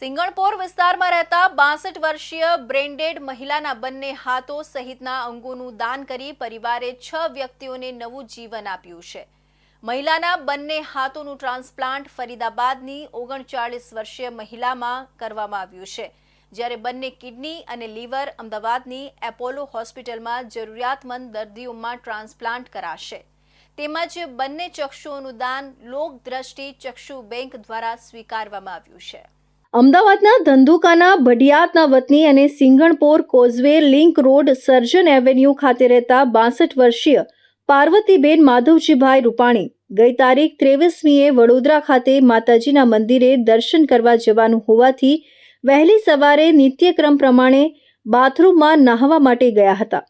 સિંગણપોર વિસ્તારમાં રહેતા બાસઠ વર્ષીય બ્રેન્ડેડ મહિલાના બંને હાથો સહિતના અંગોનું દાન કરી પરિવારે છ વ્યક્તિઓને નવું જીવન આપ્યું છે. મહિલાના બંને હાથોનું ટ્રાન્સપ્લાન્ટ ફરીદાબાદની ઓગણચાળીસ વર્ષીય મહિલામાં કરવામાં આવ્યું છે. જ્યારે બંને કિડની અને લીવર અમદાવાદની એપોલો હોસ્પિટલમાં જરૂરિયાતમંદ દર્દીઓમાં ટ્રાન્સપ્લાન્ટ કરાશે. તેમજ બંને ચક્ષુઓનું દાન લોક દ્રષ્ટિ ચક્ષુ બેંક દ્વારા સ્વીકારવામાં આવ્યું છે. અમદાવાદના ધંધુકાના ભડિયાતના વતની અને Singanpor causeway link road Sarjan avenue ખાતે રહેતા બાસઠ વર્ષીય પાર્વતીબેન માધવજીભાઈ રૂપાણી ગઈ તારીખ ત્રેવીસમીએ વડોદરા ખાતે માતાજીના મંદિરે દર્શન કરવા જવાનું હોવાથી વહેલી સવારે નિત્યક્રમ પ્રમાણે બાથરૂમમાં નહાવા માટે ગયા હતા.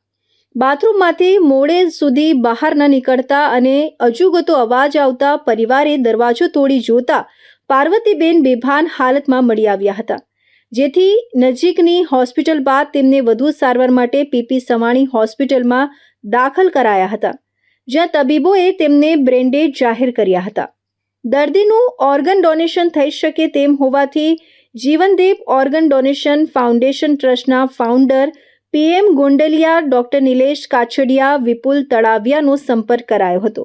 બાથરૂમમાંથી મોડે સુધી બહાર ન નીકળતા અને અજુગતો અવાજ આવતા પરિવારે દરવાજો તોડી જોતા પાર્વતીબેન બેભાન હાલતમાં મળી આવ્યા હતા. જેથી નજીકની હોસ્પિટલ બાદ તેમને વધુ સારવાર માટે પીપી સવાણી હોસ્પિટલમાં દાખલ કરાયા હતા, જ્યાં તબીબોએ તેમને બ્રેન્ડેડ જાહેર કર્યા હતા. દર્દીનું ઓર્ગન ડોનેશન થઈ શકે તેમ હોવાથી જીવનદીપ ઓર્ગન ડોનેશન ફાઉન્ડેશન ટ્રસ્ટના founder PM Gondaliya, doctor Nilesh Kachhadiya Vipul તળાવિયાનો સંપર્ક કરાયો હતો.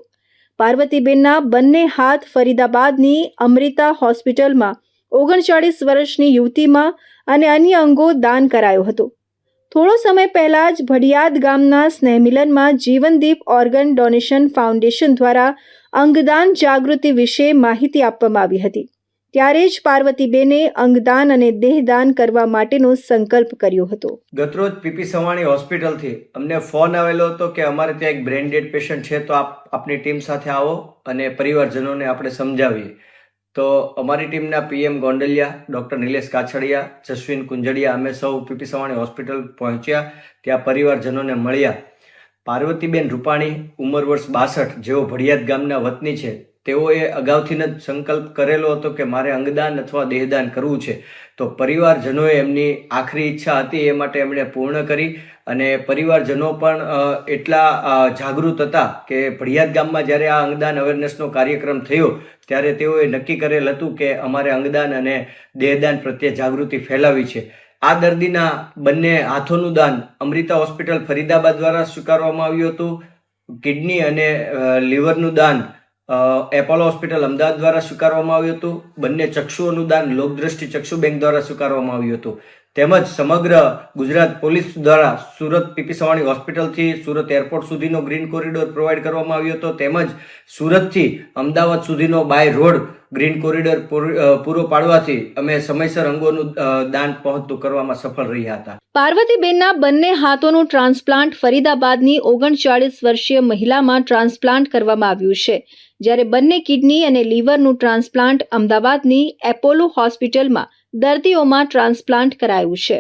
પાર્વતીબેનના બંને હાથ ફરીદાબાદની અમૃતા હોસ્પિટલમાં ઓગણચાળીસ વર્ષની યુવતીમાં અને અન્ય અંગો દાન કરાયો હતો. થોડો સમય પહેલાં જ ભડિયાદ ગામના સ્નેહમિલનમાં જીવનદીપ ઓર્ગન ડોનેશન ફાઉન્ડેશન દ્વારા અંગદાન જાગૃતિ વિશે માહિતી આપવામાં આવી હતી. ત્યારે જ પાર્વતીબેને અંગદાન અને દેહદાન કરવા માટેનો સંકલ્પ કર્યો હતો. ગતરોજ પીપી સવાણી હોસ્પિટલથી અમને ફોન આવેલો હતો કે અમારે ત્યાં એક બ્રેન ડેડ પેશન્ટ છે, તો આપ, આપની ટીમ સાથે આવો અને પરિવારજનોને આપણે સમજાવીએ. તો અમારી ટીમના પીએમ ગોંડલિયા, ડૉક્ટર નિલેશ કાછડિયા, જસ્વિન કુંજડિયા, અમે સૌ પીપી સવાણી હોસ્પિટલ પહોંચ્યા, ત્યાં પરિવારજનોને મળ્યા. પાર્વતીબેન રૂપાણી, ઉંમર વર્ષ બાસઠ, જેઓ ભડિયાદ ગામના વતની છે તેઓએ અગાઉથી જ સંકલ્પ કરેલો હતો કે મારે અંગદાન અથવા દેહદાન કરવું છે. તો પરિવારજનોએ એમની આખરી ઈચ્છા હતી એ માટે એમણે પૂર્ણ કરી અને પરિવારજનો પણ એટલા જાગૃત હતા કે ભડિયાદ ગામમાં જ્યારે આ અંગદાન અવેરનેસનો કાર્યક્રમ થયો, ત્યારે તેઓએ નક્કી કરેલ હતું કે અમારે અંગદાન અને દેહદાન પ્રત્યે જાગૃતિ ફેલાવી છે. આ દર્દીના બંને હાથોનું દાન અમૃતા હોસ્પિટલ ફરીદાબાદ દ્વારા સ્વીકારવામાં આવ્યું હતું. કિડની અને લીવરનું દાન એપોલો હોસ્પિટલ અમદાવાદ દ્વારા સ્વીકારવામાં આવ્યું હતું. બંને ચક્ષુ અનુદાન લોકદ્રષ્ટિ ચક્ષુ બેંક દ્વારા સ્વીકારવામાં આવ્યું હતું. તેમજ સમગ્ર ગુજરાત પોલીસ દ્વારા સુરત પીપી સવાણી હોસ્પિટલથી સુરત એરપોર્ટ સુધીનો ગ્રીન કોરિડોર પ્રોવાઈડ કરવામાં આવ્યો હતો. તેમજ સુરતથી અમદાવાદ સુધીનો બાય રોડ ગ્રીન કોરિડોર પૂરો પાડવાથી અમે સમયસર અંગોનું દાન પહોંચતું કરવામાં સફળ રહ્યા હતા. પાર્વતીબેનના બંને હાથોનું ટ્રાન્સપ્લાન્ટ ફરીદાબાદની ઓગણચાળીસ વર્ષીય મહિલામાં ટ્રાન્સપ્લાન્ટ કરવામાં આવ્યું છે. જ્યારે બંને કિડની અને લીવરનું ટ્રાન્સપ્લાન્ટ અમદાવાદની એપોલો હોસ્પિટલમાં દર્દીઓમાં ટ્રાન્સપ્લાન્ટ કરાયું છે.